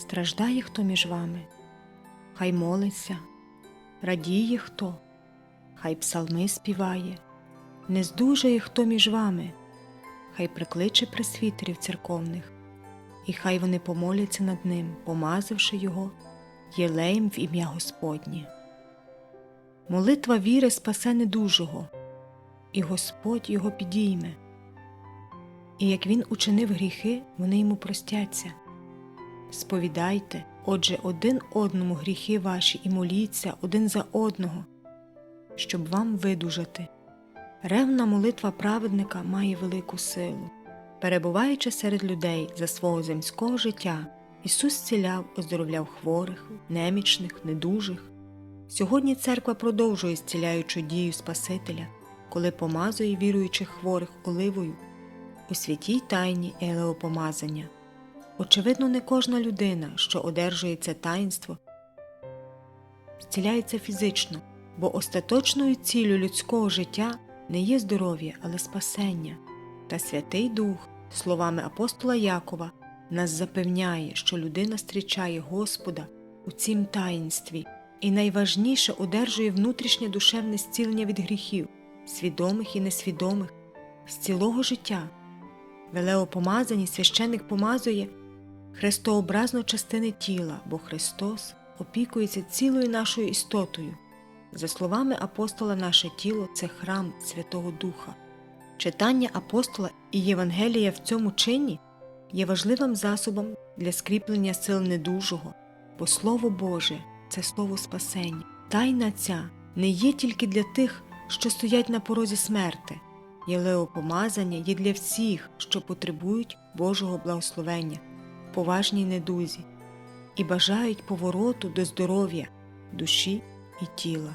Страждає хто між вами, хай молиться, радіє хто, хай псалми співає, не здужає хто між вами, хай прикличе пресвітерів церковних, і хай вони помоляться над ним, помазавши його єлеєм в ім'я Господнє. Молитва віри спасе недужого, і Господь його підійме. І як він учинив гріхи, вони йому простяться. Сповідайте, отже, один одному гріхи ваші і моліться один за одного, щоб вам видужати. Ревна молитва праведника має велику силу. Перебуваючи серед людей за свого земського життя, Ісус зціляв, оздоровляв хворих, немічних, недужих. Сьогодні церква продовжує зціляючу дію Спасителя, коли помазує віруючих хворих оливою у святій тайні елеопомазання. Очевидно, не кожна людина, що одержує це таїнство, зціляється фізично, бо остаточною ціллю людського життя не є здоров'я, але спасення. Та Святий Дух, словами апостола Якова, нас запевняє, що людина зустрічає Господа у цім таїнстві і найважніше одержує внутрішнє душевне зцілення від гріхів, свідомих і несвідомих, з цілого життя. Велеопомазані священик помазує хрестообразно частини тіла, бо Христос опікується цілою нашою істотою. За словами апостола, наше тіло це храм Святого Духа. Читання апостола і Євангелія в цьому чині є важливим засобом для скріплення сил недужого, бо Слово Боже це слово спасення. Тайна ця не є тільки для тих, що стоять на порозі смерти. Єлеопомазання є для всіх, що потребують Божого благословення поважній недузі і бажають повороту до здоров'я душі і тіла.